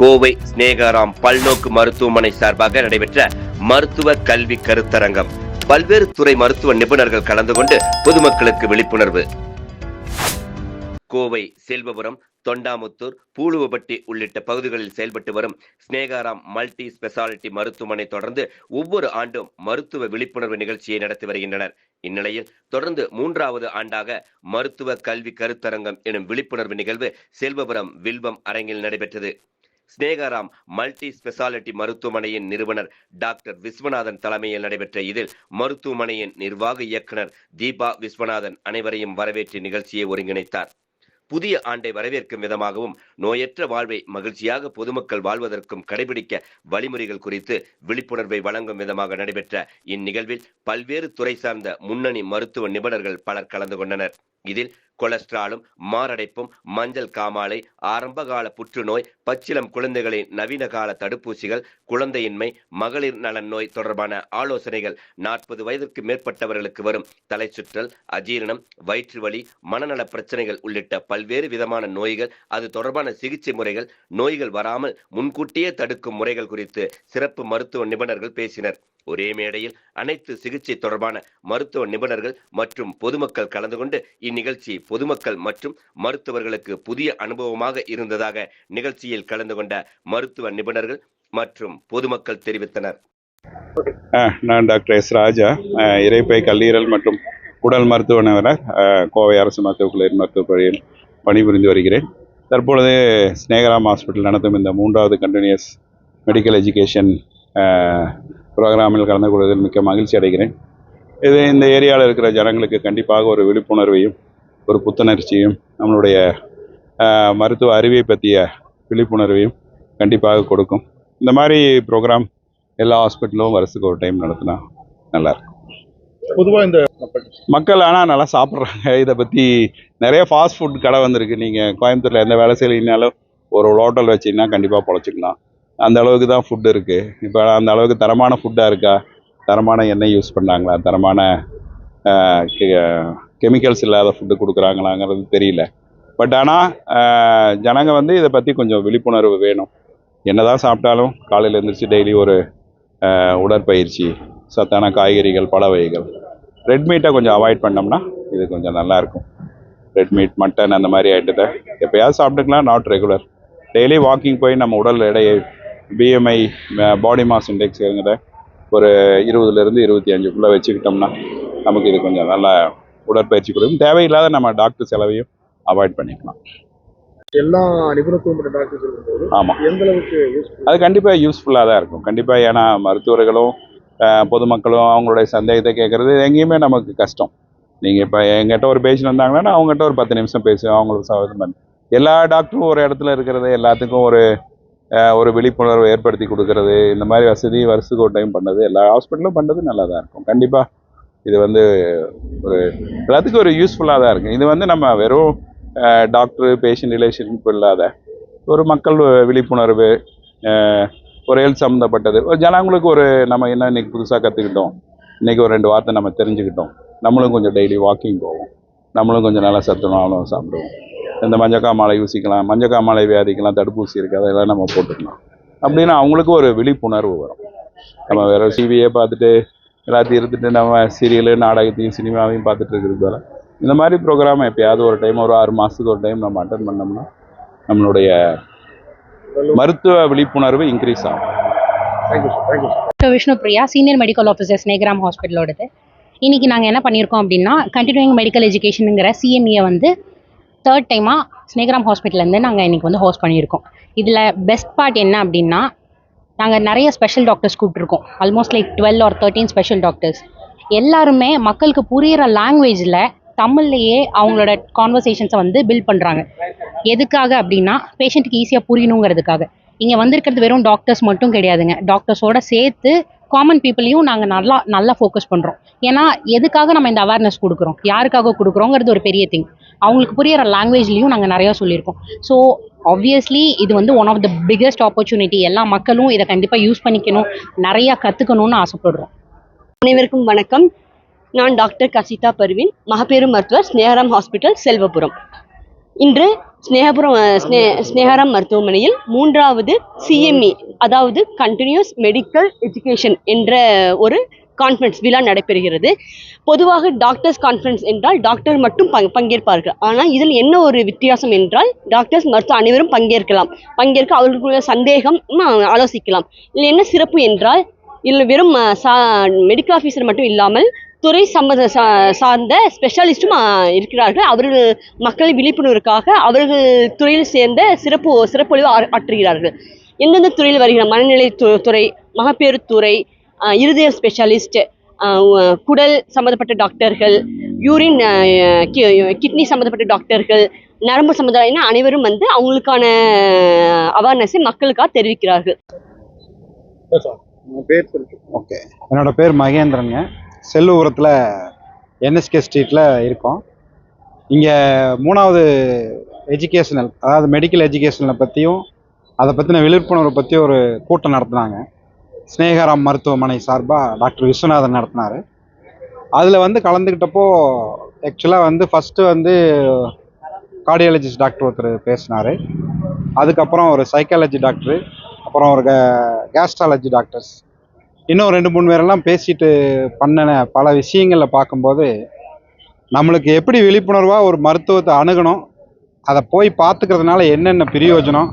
கோவை ஸ்நேகாராம் பல்நோக்கு மருத்துவமனை சார்பாக நடைபெற்ற மருத்துவ கல்வி கருத்தரங்கம். பல்வேறு துறை மருத்துவ நிபுணர்கள் கலந்து கொண்டு பொதுமக்களுக்கு விழிப்புணர்வு. கோவை செல்வபுரம் தொண்டாமுத்தூர் பூலுவப்பட்டி உள்ளிட்ட பகுதிகளில் செயல்பட்டு வரும் ஸ்னேகாராம் மல்டி ஸ்பெஷாலிட்டி மருத்துவமனை தொடர்ந்து ஒவ்வொரு ஆண்டும் மருத்துவ விழிப்புணர்வு நிகழ்ச்சியை நடத்தி வருகின்றனர். இந்நிலையில் தொடர்ந்து மூன்றாவது ஆண்டாக மருத்துவ கல்வி கருத்தரங்கம் எனும் விழிப்புணர்வு நிகழ்வு செல்வபுரம் வில்வம் அரங்கில் நடைபெற்றது. ஸ்னேகாராம் மல்டி ஸ்பெஷாலிட்டி மருத்துவமனையின் நிறுவனர் டாக்டர் விஸ்வநாதன் தலைமையில் நடைபெற்ற இதில் மருத்துவமனையின் நிர்வாக இயக்குனர் தீபா விஸ்வநாதன் அனைவரையும் வரவேற்று நிகழ்ச்சியை ஒருங்கிணைத்தார். புதிய ஆண்டை வரவேற்கும் விதமாகவும் நோயற்ற வாழ்வை மகிழ்ச்சியாக பொதுமக்கள் வாழ்வதற்கும் கடைபிடிக்க வழிமுறைகள் குறித்து விழிப்புணர்வை வழங்கும் விதமாக நடைபெற்ற இந்நிகழ்வில் பல்வேறு துறை சார்ந்த முன்னணி மருத்துவ நிபுணர்கள் பலர் கலந்து கொண்டனர். இதில் கொலஸ்ட்ராலும் மாரடைப்பும் மஞ்சள் காமாலை ஆரம்பகால புற்றுநோய் பச்சிளம் குழந்தைகளின் நவீன கால தடுப்பூசிகள் குழந்தையின்மை மகளிர் நலன் நோய் தொடர்பான ஆலோசனைகள் நாற்பது வயதிற்கு மேற்பட்டவர்களுக்கு வரும் தலைச்சுற்றல் அஜீரணம் வயிற்று வலி மனநல பிரச்சனைகள் உள்ளிட்ட பல்வேறு விதமான நோய்கள் அது தொடர்பான சிகிச்சை முறைகள் நோய்கள் வராமல் முன்கூட்டியே தடுக்கும் முறைகள் குறித்து சிறப்பு மருத்துவ நிபுணர்கள் பேசினர். ஒரே மேடையில் அனைத்து சிகிச்சை தொடர்பான மருத்துவ நிபுணர்கள் மற்றும் பொதுமக்கள் கலந்து கொண்டு இந்நிகழ்ச்சி பொதுமக்கள் மற்றும் மருத்துவர்களுக்கு புதிய அனுபவமாக இருந்ததாக நிகழ்ச்சியில் கலந்து கொண்ட மருத்துவ நிபுணர்கள் மற்றும் பொதுமக்கள் தெரிவித்தனர். நான் டாக்டர் எஸ் ராஜா. இறைப்பை கல்லீரல் மற்றும் உடல் மருத்துவ நிபுணர். கோவை அரசு மருத்துவக் கல்லூரி மருத்துவப் பள்ளியில் பணிபுரிந்து வருகிறேன். தற்பொழுது ஸ்னேகராம் ஹாஸ்பிட்டல் நடத்தும் இந்த மூன்றாவது கண்டினியூஸ் மெடிக்கல் எஜுகேஷன் ப்ரோக்ராமில் கலந்து கொள்வதில் மிக்க மகிழ்ச்சி அடைகிறேன். இது இந்த ஏரியாவில் இருக்கிற ஜனங்களுக்கு கண்டிப்பாக ஒரு விழிப்புணர்வையும் ஒரு புத்துணர்ச்சியும் நம்மளுடைய மருத்துவ அறிவை பற்றிய விழிப்புணர்வையும் கண்டிப்பாக கொடுக்கும். இந்த மாதிரி ப்ரோக்ராம் எல்லா ஹாஸ்பிட்டலும் வருஷத்துக்கு ஒரு டைம் நடத்தினா நல்லா இருக்கும். பொதுவா இந்த மக்கள் ஆனால் நல்லா சாப்பிட்றாங்க. இதை பற்றி நிறைய ஃபாஸ்ட் ஃபுட் கடை வந்திருக்கு. நீங்கள் கோயம்புத்தூரில் எந்த வேலை செய்யலைனாலும் ஒரு ஹோட்டல் வச்சிங்கன்னா கண்டிப்பாக பொழைச்சிக்கலாம். அந்த அளவுக்கு தான் ஃபுட்டு இருக்குது இப்போ அந்த அளவுக்கு தரமான ஃபுட்டாக இருக்கா? தரமான எண்ணெய் யூஸ் பண்ணாங்களா? தரமான கெமிக்கல்ஸ் இல்லாத ஃபுட்டு கொடுக்குறாங்களாங்கிறது தெரியல. பட் ஆனால் ஜனங்க வந்து இதை பற்றி கொஞ்சம் விழிப்புணர்வு வேணும். என்னதான் சாப்பிட்டாலும் காலையில் எழுந்திரிச்சு டெய்லி ஒரு உடற்பயிற்சி சத்தான காய்கறிகள் பல வகைகள். ரெட் மீட்டை கொஞ்சம் அவாய்ட் பண்ணோம்னா இது கொஞ்சம் நல்லா இருக்கும். ரெட் மீட் மட்டன் அந்த மாதிரி ஐட்டத்தை எப்போயாவது சாப்பிட்டுக்கலாம் நாட் ரெகுலர் டெய்லி வாக்கிங் போய் நம்ம உடல் எடையை பிஎம்ஐ பாடி மாஸ் இண்டெக்ஸுங்கிற ஒரு இருபதுலேருந்து இருபத்தி அஞ்சுக்குள்ளே வச்சுக்கிட்டோம்னா நமக்கு இது கொஞ்சம் நல்லா உடற்பயிற்சி கொடுக்கும். தேவையில்லாத நம்ம டாக்டர் செலவையும் அவாய்ட் பண்ணிக்கலாம். எல்லா நிபுணத்துவம் பெற்ற டாக்டர்ஸ் இருக்கும்போது ஆமாம் எந்த அளவுக்கு அது கண்டிப்பாக யூஸ்ஃபுல்லாக தான் இருக்கும். கண்டிப்பாக ஏன்னா மருத்துவர்களும் பொதுமக்களும் அவங்களுடைய சந்தேகத்தை கேட்குறது எங்கேயுமே நமக்கு கஷ்டம். நீங்கள் இப்போ எங்கிட்ட ஒரு பேஷண்ட் வந்தாங்கன்னா அவங்ககிட்ட ஒரு பத்து நிமிஷம் பேசுவேன் அவங்களுக்கு சவாதம் பண்ணி. எல்லா டாக்டரும் ஒரு இடத்துல இருக்கிறது எல்லாத்துக்கும் ஒரு ஒரு விழிப்புணர்வு ஏற்படுத்தி கொடுக்கறது இந்த மாதிரி வசதி வருஷத்துக்கு ஒரு டைம் பண்ணது எல்லா ஹாஸ்பிட்டலும் பண்ணுறது நல்லா தான் இருக்கும். கண்டிப்பாக இது வந்து ஒரு எல்லாத்துக்கும் ஒரு யூஸ்ஃபுல்லாக தான் இருக்கும் இது வந்து நம்ம வெறும் டாக்டர் பேஷண்ட் ரிலேஷன்ஷிப் இல்லாத ஒரு மக்கள் விழிப்புணர்வு ஒரு ஹெல்த் சம்மந்தப்பட்டது ஒரு ஜனங்களுக்கு ஒரு நம்ம என்ன இன்னைக்கு புதுசாக கற்றுக்கிட்டோம் இன்றைக்கி ஒரு ரெண்டு வார்த்தை நம்ம தெரிஞ்சுக்கிட்டோம் நம்மளும் கொஞ்சம் டெய்லி வாக்கிங் போவோம் நம்மளும் கொஞ்சம் நல்லா சத்துணாலும் சாப்பிடுவோம். இந்த மஞ்சக்காமாலை ஊசிக்கலாம் மஞ்சக்காமாலை வியாதிக்கெல்லாம் தடுப்பூசி இருக்குது அதெல்லாம் நம்ம போட்டுக்கலாம். அப்படின்னா அவங்களுக்கு ஒரு விழிப்புணர்வு வரும். நம்ம வேற டிவியே பார்த்துட்டு எல்லாத்தையும் இருந்துட்டு நம்ம சீரியலு நாடகத்தையும் சினிமாவையும் பார்த்துட்டு இருக்கிறது போல. இந்த மாதிரி ப்ரோக்ராம் எப்பயாவது ஒரு டைம் ஒரு ஆறு மாதத்துக்கு ஒரு டைம் நம்ம அட்டன் பண்ணோம்னா நம்மளுடைய மருத்துவ விழிப்புணர்வு இன்க்ரீஸ் ஆகும். Doctor Vishnu Priya senior medical officer Snehagram ஹாஸ்பிட்டலோடது இன்றைக்கி நாங்கள் என்ன பண்ணியிருக்கோம் அப்படின்னா கண்டினியூயிங் மெடிக்கல் எஜுகேஷனுங்கிற சிஎம்இயை வந்து தேர்ட் டைமாக ஸ்னேகிராம் ஹாஸ்பிட்டல்லேருந்து நாங்கள் இன்றைக்கி வந்து ஹோஸ்ட் பண்ணியிருக்கோம். இதில் பெஸ்ட் பார்ட் என்ன அப்படின்னா நாங்கள் நிறைய special doctors கூப்பிட்ருக்கோம் almost like twelve or thirteen special doctors எல்லாருமே மக்களுக்கு புரிகிற லாங்குவேஜில் தமிழ்லையே அவங்களோட கான்வர்சேஷன்ஸை வந்து பில்ட் பண்ணுறாங்க எதுக்காக அப்படின்னா பேஷண்ட்டுக்கு ஈஸியாக புரியணுங்கிறதுக்காக. இங்கே வந்திருக்கிறது வெறும் டாக்டர்ஸ் மட்டும் கிடையாதுங்க. டாக்டர்ஸோட சேர்த்து காமன் பீப்புளையும் நாங்கள் நல்லா நல்லா ஃபோக்கஸ் பண்ணுறோம் ஏன்னா எதுக்காக நம்ம இந்த அவேர்னஸ் கொடுக்குறோம்? யாருக்காக கொடுக்குறோங்கிறது ஒரு பெரிய திங் அவங்களுக்கு புரியிற லாங்குவேஜ்லேயும் நாங்கள் நிறையா சொல்லியிருக்கோம். ஸோ ஆப்வியஸ்லி இது வந்து one of the biggest opportunity எல்லா மக்களும் இதை கண்டிப்பாக யூஸ் பண்ணிக்கணும். நிறையா கற்றுக்கணும்னு ஆசைப்படுறோம். அனைவருக்கும் வணக்கம். நான் டாக்டர் கசிதா பர்வீன் மகப்பேறு மருத்துவர் ஸ்னேகரம் ஹாஸ்பிட்டல் செல்வபுரம். இன்று ஸ்னேகபுரம் ஸ்னே ஸ்னேகரம் மருத்துவமனையில் மூன்றாவது சிஎம்இ அதாவது கண்டினியூஸ் மெடிக்கல் எஜுகேஷன் என்ற ஒரு கான்ஃபரன்ஸ் விழா நடைபெறுகிறது. பொதுவாக டாக்டர்ஸ் கான்ஃபரன்ஸ் என்றால் டாக்டர் மட்டும் பங் பங்கேற்பார்கள். ஆனால் இதில் என்ன ஒரு வித்தியாசம் என்றால் டாக்டர்ஸ் மருத்துவ அனைவரும் பங்கேற்கலாம். பங்கேற்க அவர்களுக்குள்ள சந்தேகம் ஆலோசிக்கலாம். இதில் என்ன சிறப்பு என்றால் இதில் வெறும் சா மெடிக்கல் ஆஃபீஸர் மட்டும் இல்லாமல் துறை சம்மந்த சா- சார்ந்த ஸ்பெஷலிஸ்ட்டும் இருக்கிறார்கள். அவர்கள் மக்கள் விழிப்புணர்வுக்காக அவர்கள் துறையில் சேர்ந்த சிறப்பு சிறப்பொழிவு ஆற்றுகிறார்கள். எந்தெந்த துறையில் வருகிற மனநிலை து- துறை மகப்பேறு துறை இருதய ஸ்பெஷலிஸ்ட் குடல் சம்மந்தப்பட்ட டாக்டர்கள் யூரின் கிட்னி சம்மந்தப்பட்ட டாக்டர்கள் நரம்பு சம்மந்தமான அனைவரும் வந்து அவங்களுக்கான அவேர்னஸை மக்களுக்காக தெரிவிக்கிறார்கள். பேர் ஓகே என்னோட பேர் மகேந்திரங்க. செல்லூரத்தில் என்எஸ்கே ஸ்ட்ரீட்டில் இருக்கோம். இங்கே மூணாவது எஜுகேஷனல் அதாவது மெடிக்கல் எஜுகேஷனை பற்றியும் அதை பற்றின விழிப்புணர்வை பற்றி ஒரு கூட்டம் நடத்துனாங்க. ஸ்னேகராம் மருத்துவமனை சார்பாக டாக்டர் விஸ்வநாதன் நடத்தினார். அதில் வந்து கலந்துக்கிட்டப்போ ஆக்சுவலாக வந்து ஃபஸ்ட்டு வந்து கார்டியாலஜிஸ்ட் டாக்டர் ஒருத்தர் பேசினார். அதுக்கப்புறம் ஒரு சைக்காலஜி டாக்டரு அப்புறம் ஒரு கேஸ்ட்ராலஜி டாக்டர்ஸ் இன்னும் ரெண்டு மூணு பேரெல்லாம் பேசிட்டு பண்ணின பல விஷயங்களில் பார்க்கும்போது நம்மளுக்கு எப்படி விழிப்புணர்வாக ஒரு மருத்துவத்தை அணுகணும் அதை போய் பார்த்துக்கிறதுனால என்னென்ன பிரயோஜனம்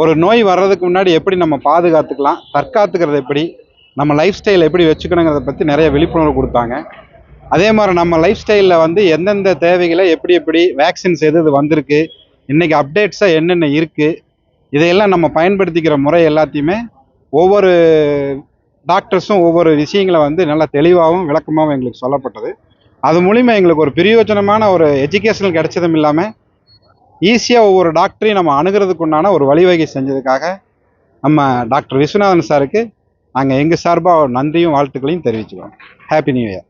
ஒரு நோய் வர்றதுக்கு முன்னாடி எப்படி நம்ம பாதுகாத்துக்கலாம் தற்காத்துக்கிறது எப்படி நம்ம லைஃப் ஸ்டைல் எப்படி வச்சுக்கணுங்கிறத பற்றி நிறைய விழிப்புணர்வு கொடுத்தாங்க. அதே மாதிரி நம்ம லைஃப் ஸ்டைலில் வந்து எந்தெந்த தேவைகளை எப்படி எப்படி வேக்சின்ஸ் எது எது வந்திருக்கு இன்றைக்கி அப்டேட்ஸாக என்னென்ன இருக்குது இதையெல்லாம் நம்ம பயன்படுத்திக்கிற முறை எல்லாத்தையுமே ஒவ்வொரு டாக்டர்ஸும் ஒவ்வொரு விஷயங்களை வந்து நல்லா தெளிவாகவும் விளக்கமாகவும் எங்களுக்கு சொல்லப்பட்டது. அது மூலிமா எங்களுக்கு ஒரு பிரயோஜனமான ஒரு எஜுகேஷனல் கிடைச்சதும் இல்லாமல் ஈஸியாக ஒவ்வொரு டாக்டரையும் நம்ம அணுகிறதுக்கு உண்டான ஒரு வழிவகை செஞ்சதுக்காக நம்ம டாக்டர் விஸ்வநாதன் சாருக்கு நாங்கள் எங்கள் சார்பாக நன்றியும் வாழ்த்துக்களையும் தெரிவிச்சுக்கிறோம். ஹாப்பி நியூ இயர்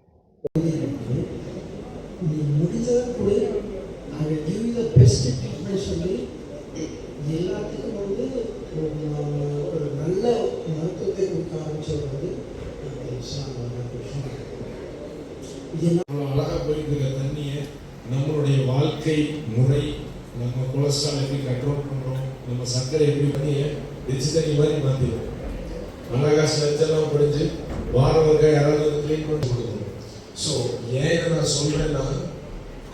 நீ அழகாக போயிட்டு இருக்க தண்ணியை நம்மளுடைய வாழ்க்கை முறை நம்ம கொலஸ்ட்ரால் எப்படி கண்ட்ரோல் பண்ணுறோம் நம்ம சர்க்கரை எப்படி பண்ணி டிஜிட்டல் மாதிரி மாற்றிடும் மகாகாச லட்சம்லாம் படிஞ்சு வாரம் ஒருக்கா யாராவது வந்து க்ளீன் பண்ணி கொடுக்கணும் ஸோ ஏன் இதை நான் சொல்கிறேன்னா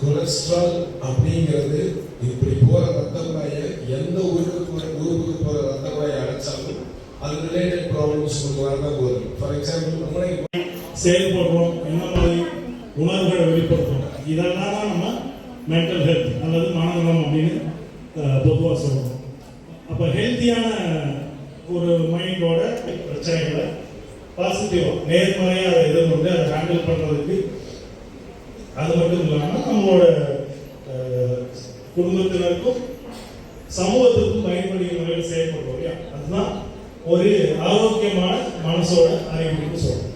கொலஸ்ட்ரால் அப்படிங்கிறது இப்படி போகிற ரத்த குழாயை எந்த ஊருக்கு போகிற ஊருக்கு போகிற ரத்த குழாயை அடைச்சாலும் அது ரிலேட்டட் ப்ராப்ளம்ஸ் உங்களுக்கு வரதான் போகுது. ஃபார் எக்ஸாம்பிள் நம்மளே செயல்படுறோம் என்ன மாதிரி உணர்வுகளை வெளிப்படுத்துறோம். இதெல்லாம் தான் நம்ம மென்டல் ஹெல்த் அல்லது மனநலம் அப்படின்னு பொதுவாக சொல்கிறோம் அப்போ ஹெல்த்தியான ஒரு மைண்டோட பிரச்சனைகளை பாசிட்டிவாக நேர்மறையாக அதை எதிர்கொண்டு அதை ஹேண்டில் பண்ணுறதுக்கு அது மட்டும் இல்லாமல் நம்மளோட குடும்பத்தினருக்கும் சமூகத்துக்கும் பயன்படுகிற முறையில் செயல்படுறோம் இல்லையா? அதுதான் ஒரு ஆரோக்கியமான மனசோட அறிவுறுன்னு சொல்றோம்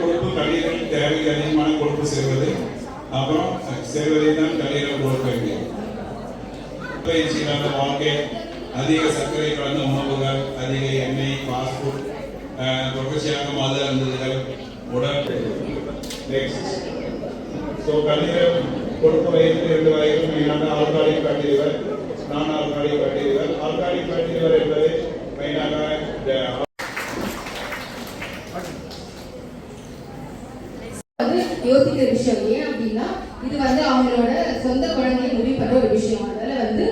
கொழுப்பு கல்லீரல் தேவைக்கு அதிகமான கொழுப்பு சேர்வது அப்புறம் சேர்வதை தான் கல்லீரல் கொழுப்பு இருக்கு பயிற்சி இல்லாத வாழ்க்கை அதிக சர்க்கரை கலந்த உணவுகள் அதிக எண்ணெய் ஃபாஸ்ட் ஃபுட் தொடர்ச்சியாக மது அருந்துதல் உடல் ஸோ கல்லீரல் கொழுப்பு வயிற்று இரண்டு வகைகள் மெயினாக alcoholic fatty non alcoholic fatty alcoholic fatty என்பது மெயினாக வந்து யோசிக்கிற விஷயம் ஏன் அப்படின்னா இது வந்து அவங்களோட சொந்த குழந்தையை முடிவு பண்ற ஒரு விஷயம் அதனால வந்து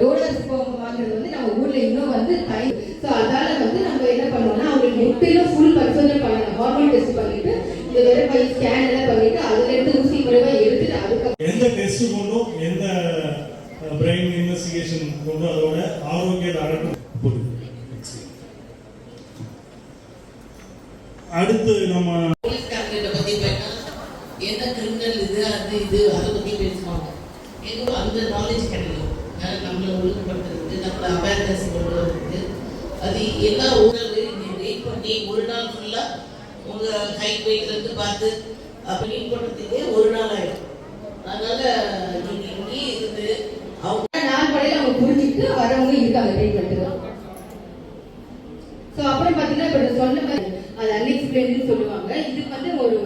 டோனர்ஸ் வாங்குறது வந்து நம்ம ஊர்ல இன்னும் வந்து டைம் ஸோ அதனால வந்து நம்ம என்ன பண்ணுவோம்னா முற்றிலும் ஃபுல் பரிசோதனை பண்ணணும் ஹார்மோன் டெஸ்ட் பண்ணிட்டு இந்த வெறுப்பை ஸ்கேன் எல்லாம் பண்ணிட்டு அதுல இருந்து ஊசி முறைவா எடுத்துட்டு அதுக்கு எந்த டெஸ்ட் கொண்டும் எந்த பிரெயின் இன்வெஸ்டிகேஷன் கொண்டும் அதோட ஆரோக்கியத்தை அடக்கும். அடுத்து நம்ம போலீஸ் கேபினெட்டை பத்தி பேசினா என்ன கிரிமினல் இது அது இது அதை பத்தி பேசுவாங்க. ஏதோ அந்த நாலேஜ் கிடைக்கும். நம்மளை ஒழுங்குபடுத்துறது நம்மளை அவேர்னஸ் கொண்டு வர்றது அது எல்லா நீ வெயிட் பண்ணி ஒரு நாள் ஃபுல்லா உங்க ஹைட் வெயிட்லேருந்து பார்த்து க்ளீன் பண்ணுறதுக்கே ஒரு நாள் ஆயிடும். அதனால நீங்க இங்கேயே இருந்து அவங்க நாள் படையில அவங்க புரிஞ்சுக்கிட்டு வரவங்க இருக்காங்க ட்ரீட்மெண்ட்டுக்கு ஸோ அப்புறம் பார்த்தீங்கன்னா இப்போ சொன்ன மாதிரி அது அன்எக்ஸ்பிளைன்னு சொல்லுவாங்க. இதுக்கு வந்து ஒரு